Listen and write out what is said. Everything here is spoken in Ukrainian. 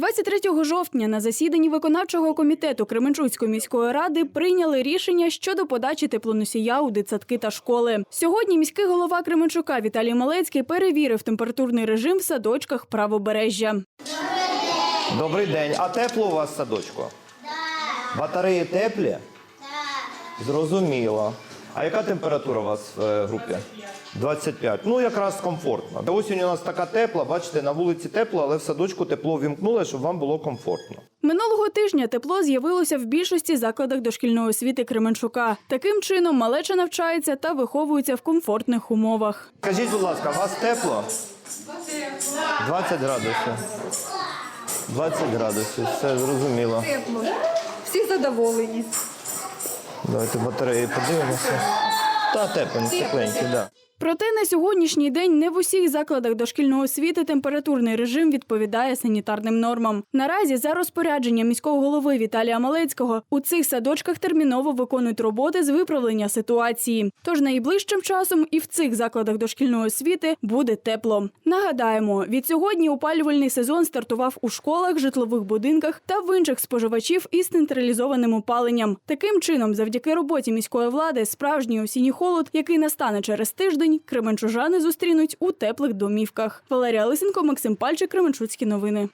23 жовтня на засіданні виконавчого комітету Кременчуцької міської ради прийняли рішення щодо подачі теплоносія у дитсадки та школи. Сьогодні міський голова Кременчука Віталій Малецький перевірив температурний режим в садочках правобережжя. Добрий день. А тепло у вас в садочку? Так. Батареї теплі? Так. Зрозуміло. А яка температура у вас в е, групі? 25. Ну, якраз комфортно. Осінь у нас така тепла, бачите, на вулиці тепло, але в садочку тепло вімкнули, щоб вам було комфортно. Минулого тижня тепло з'явилося в більшості закладах дошкільної освіти Кременчука. Таким чином малеча навчається та виховується в комфортних умовах. Скажіть, будь ласка, у вас тепло? 20 градусів. 20 градусів, все зрозуміло. Тепло. Всі задоволені. Давайте батареї подивимося. Та тепленькі, тепленькі, так. Да. Проте на сьогоднішній день не в усіх закладах дошкільної освіти температурний режим відповідає санітарним нормам. Наразі за розпорядженням міського голови Віталія Малецького у цих садочках терміново виконують роботи з виправлення ситуації. Тож найближчим часом і в цих закладах дошкільної освіти буде тепло. Нагадаємо, від сьогодні опалювальний сезон стартував у школах, житлових будинках та в інших споживачів із централізованим опаленням. Таким чином, завдяки роботі міської влади, справжній осінній холод, який настане через тиждень, кременчужани зустрінуть у теплих домівках. Валерія Лисенко, Максим Пальчик, Кременчуцькі новини.